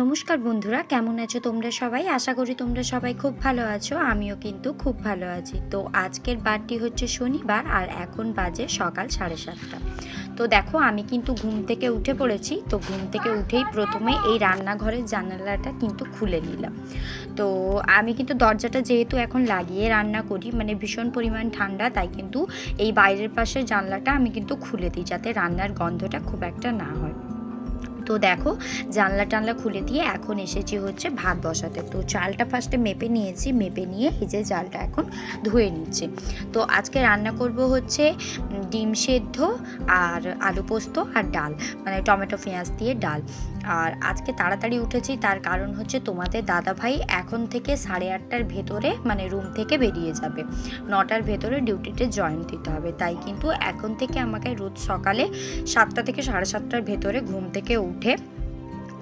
নমস্কার বন্ধুরা, কেমন আছো তোমরা সবাই? আশা করি তোমরা সবাই খুব ভালো আছো, আমিও কিন্তু খুব ভালো আছি। তো আজকের বারটি হচ্ছে শনিবার আর এখন বাজে সকাল সাড়ে সাতটা। তো দেখো, আমি কিন্তু ঘুম থেকে উঠে পড়েছি, তো ঘুম থেকে উঠেই প্রথমে এই রান্নাঘরের জানালাটা কিন্তু খুলে নিলাম। তো আমি কিন্তু দরজাটা যেহেতু এখন লাগিয়ে রান্না করি মানে ভীষণ পরিমাণ ঠান্ডা, তাই কিন্তু এই বাইরের পাশের জানলাটা আমি কিন্তু খুলে দিই, যাতে রান্নার গন্ধটা খুব একটা না হয়। তো দেখো, জানলা টানলা খুলে দিয়ে এখন এসেছি হচ্ছে ভাত বসাতে। তো চালটা ফার্স্টে মেপে নিয়েছি, মেপে নিয়ে এই যে জালটা এখন ধুয়ে নিচ্ছি। তো আজকে রান্না করব হচ্ছে ডিম সেদ্ধ আর আলু পোস্ত আর ডাল মানে টমেটো পেঁয়াজ দিয়ে ডাল। আর আজকে তাড়াতাড়ি উঠেছি, তার কারণ হচ্ছে তোমাদের দাদা ভাই এখন থেকে সাড়ে আটটার ভেতরে মানে রুম থেকে বেরিয়ে যাবে। নটার ভেতরে ডিউটিতে জয়েন দিতে হবে। তাই কিন্তু এখন থেকে আমাকে রোজ সকালে সাতটা থেকে সাড়ে সাতটার ভেতরে ঘুম থেকে উঠে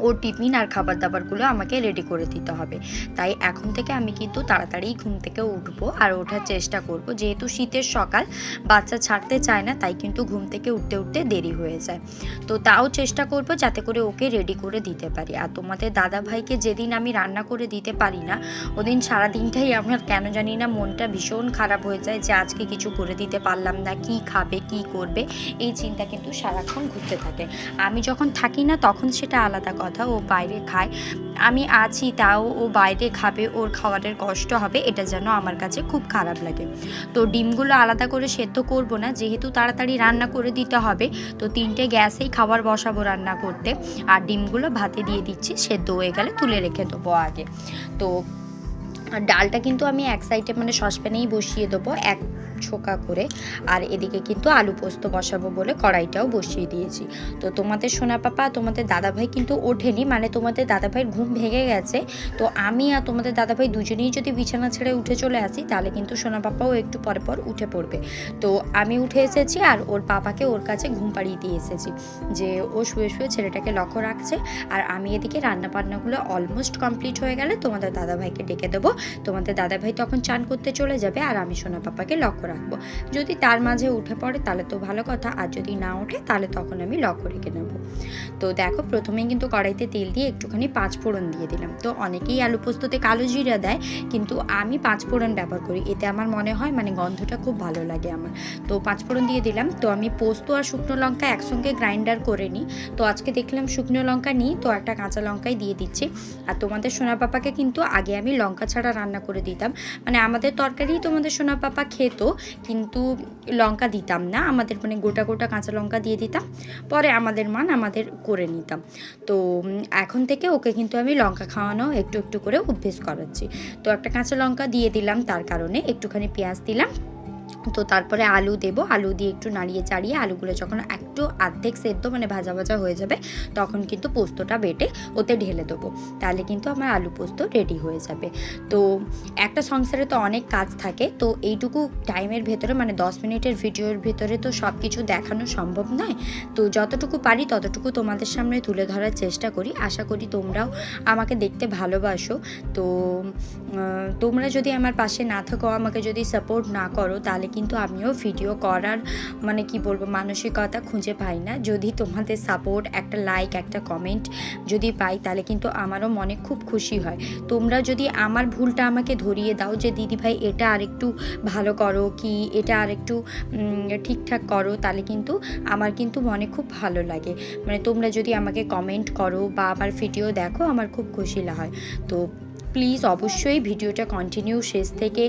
ওর টিফিন আর খাবার দাবারগুলো আমাকে রেডি করে দিতে হবে। তাই এখন থেকে আমি কিন্তু তাড়াতাড়ি ঘুম থেকে উঠবো আর ওঠার চেষ্টা করব। যেহেতু শীতের সকাল, বাচ্চা ছাড়তে চায় না, তাই কিন্তু ঘুম থেকে উঠতে উঠতে দেরি হয়ে যায়। তো তাও চেষ্টা করব যাতে করে ওকে রেডি করে দিতে পারি। আর তোমাদের দাদা ভাইকে যেদিন আমি রান্না করে দিতে পারি না, ওদিন সারা দিনটাই আমার কেন জানি না মনটা ভীষণ খারাপ হয়ে যায় যে আজকে কিছু করে দিতে পারলাম না, কি খাবে, কি করবে, এই চিন্তা কিন্তু সারাক্ষণ ঘুরতে থাকে। আমি যখন থাকি না, তখন সেটা আলাদা কথা। ও বাইরে খায়। আমি আছি, তাও ও বাইরে খাবে, ওর খাবারের কষ্ট হবে, এটা যেন আমার কাছে খুব খারাপ লাগে। তো ডিমগুলো আলাদা করে সেদ্ধ করব না, যেহেতু তাড়াতাড়ি রান্না করে দিতে হবে, তো তিনটে গ্যাসেই খাবার বসাবো রান্না করতে। আর ডিমগুলো ভাতে দিয়ে দিচ্ছি, সেদ্ধ হয়ে গেলে তুলে রেখে দেবো আগে। তো ডালটা কিন্তু আমি এক সাইডে মানে সসপ্যানেই বসিয়ে দেবো, এক ছোকা করে, আর এদিকে কিন্তু আলু পোস্ত বসাবো বলে কড়াইটাও বসিয়ে দিয়েছি। তো তোমাদের সোনা পাপা, তোমাদের দাদাভাই কিন্তু ওঠেনি মানে তোমাদের দাদাভাইয়ের ঘুম ভেঙে গেছে। তো আমি আর তোমাদের দাদাভাই দুজনেই যদি বিছানা ছেড়ে উঠে চলে আসি, তাহলে কিন্তু সোনা পাপাও একটু পরে পর উঠে পড়বে। তো আমি উঠে এসেছি, আর ওর পাপাকে ওর কাছে ঘুম পাড়িয়ে দিয়ে এসেছি, যে ও শুয়ে শুয়ে ছেলেটাকে লক্ষ্য রাখছে। আর আমি এদিকে রান্না বান্নাগুলো অলমোস্ট কমপ্লিট হয়ে গেলে তোমাদের দাদাভাইকে ডেকে দেবো। তোমাদের দাদাভাই তখন চান করতে চলে যাবে, আর আমি সোনা পাপাকে লক্ষ্য রাখব। যদি তার মাঝে উঠে পড়ে, তাহলে তো ভালো কথা। আর যদি না ওঠে, তাহলে তখন আমি লক্ষ্য রেখে নেব তো দেখো, প্রথমেই কিন্তু কড়াইতে তেল দিয়ে একটুখানি পাঁচ ফোড়ন দিয়ে দিলাম। তো অনেকেই আলু পোস্ততে কালো জিরা দেয়, কিন্তু আমি পাঁচ ফোড়ন ব্যবহার করি। এতে আমার মনে হয় মানে গন্ধটা খুব ভালো লাগে আমার। তো পাঁচ ফোড়ন দিয়ে দিলাম। তো আমি পোস্ত আর শুকনো লঙ্কা একসঙ্গে গ্রাইন্ডার করে নিই। তো আজকে দেখলাম শুকনো লঙ্কা নিই, তো একটা কাঁচা লঙ্কাই দিয়ে দিচ্ছি। আর তোমাদের সোনা পাপাকে কিন্তু আগে আমি লঙ্কা ছাড়া রান্না করে দিতাম। মানে আমাদের তরকারি তোমাদের সোনা পাপা খেত কিন্তু লঙ্কা দিতাম না। আমাদের মানে গোটা গোটা কাঁচা লঙ্কা দিয়ে দিতাম। পরে আমাদের মান আমাদের করে নিতাম। তো এখন থেকে ওকে কিন্তু আমি লঙ্কা খাওয়ানো একটু একটু করে অভ্যেস করাচ্ছি। তো একটা কাঁচা লঙ্কা দিয়ে দিলাম তার কারণে একটুখানি পেঁয়াজ দিলাম। তো তারপরে আলু দেব। আলু দিয়ে একটু নাড়িয়ে চাড়িয়ে আলুগুলো যখন একটু আর্ধেক সেদ্ধ মানে ভাজা ভাজা হয়ে যাবে, তখন কিন্তু পোস্তটা বেটে ওতে ঢেলে দেবো। তাহলে কিন্তু আমার আলু পোস্ত রেডি হয়ে যাবে। তো একটা সংসারে তো অনেক কাজ থাকে, তো এইটুকু টাইমের ভেতরে মানে দশ মিনিটের ভিডিওর ভেতরে তো সব কিছু দেখানো সম্ভব নয়। তো যতটুকু পারি ততটুকু তোমাদের সামনে তুলে ধরার চেষ্টা করি। আশা করি তোমরাও আমাকে দেখতে ভালোবাসো। তো তোমরা যদি আমার পাশে না থাকো, আমাকে যদি সাপোর্ট না করো, তাহলে কিন্তু আমিও ভিডিও করার মানে কি বলব, মানসিকতা খুঁজে পাই না। যদি তোমাদের সাপোর্ট একটা লাইক একটা কমেন্ট যদি পাই, তাহলে কিন্তু আমারও মনে খুব খুশি হয়। তোমরা যদি আমার ভুলটা আমাকে ধরিয়ে দাও যে, দিদি ভাই, এটা আরেকটু ভালো করো কি? এটা আরেকটু ঠিকঠাক করো, তাহলে কিন্তু আমার কিন্তু মনে খুব ভালো লাগে। মানে তোমরা যদি আমাকে কমেন্ট করো বা আমার ভিডিও দেখো, আমার খুব খুশি হয়। তো প্লিজ অবশ্যই ভিডিওটা কন্টিনিউ শেষ থেকে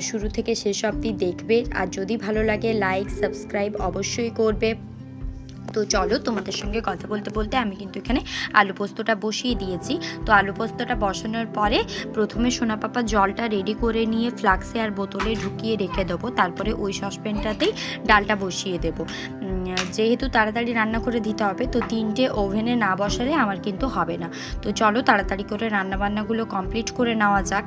শুরু থেকে শেষ অবধি দেখবে। আর যদি ভালো লাগে লাইক সাবস্ক্রাইব অবশ্যই করবে। তো চলো তোমাদের সঙ্গে কথা বলতে বলতে আমি কিন্তু এখানে আলু পোস্তটা বসিয়ে দিয়েছি। তো আলু পোস্তটা বসানোর পরে প্রথমে সোনা পাপা জলটা রেডি করে নিয়ে ফ্লাক্সে আর বোতলে ঢুকিয়ে রেখে দেবো। তারপরে ওই সসপ্যানটাতেই ডালটা বসিয়ে দেবো। যেহেতু তাড়াতাড়ি রান্না করে দিতে হবে, তো তিনটে ওভেনে না বসালে আমার কিন্তু হবে না। তো চলো তাড়াতাড়ি করে রান্নাবান্নাগুলো কমপ্লিট করে নেওয়া যাক।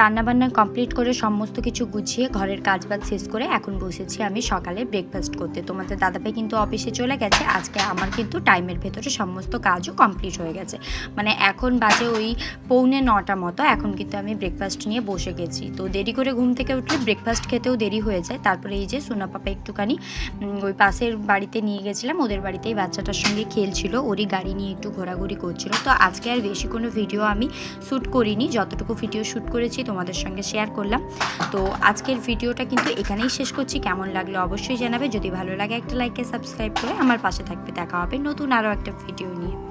রান্নাবান্না কমপ্লিট করে সমস্ত কিছু গুছিয়ে ঘরের কাজ বাজ শেষ করে এখন বসেছি আমি সকালে ব্রেকফাস্ট করতে। তোমাদের দাদাভাই কিন্তু অফিসে চলে গেছে। আজকে আমার কিন্তু টাইমের ভেতরে সমস্ত কাজও কমপ্লিট হয়ে গেছে। মানে এখন বাজে ওই পৌনে নটা মতো, এখন কিন্তু আমি ব্রেকফাস্ট নিয়ে বসে গেছি। তো দেরি করে ঘুম থেকে উঠলে ব্রেকফাস্ট খেতেও দেরি হয়ে যায়। তারপরে এই যে সোনা পাপা একটুখানি ওই পাশের বাড়িতে নিয়ে গেছিলাম। ওদের বাড়িতেই বাচ্চাটার সঙ্গে খেলছিল। ওরই গাড়ি নিয়ে একটু ঘোরাঘুরি করছিল। তো আজকে আর বেশি কোনো ভিডিও আমি শ্যুট করিনি। যতটুকু ভিডিও শ্যুট করেছি, তোমাদের সঙ্গে শেয়ার করলাম। তো আজকের ভিডিওটা কিন্তু এখানেই শেষ করছি। কেমন লাগল অবশ্যই জানাবে। যদি ভালো লাগে একটা লাইকে সাবস্ক্রাইব করে আমার পাশে থাকবে। দেখা হবে নতুন আরও একটা ভিডিও নিয়ে।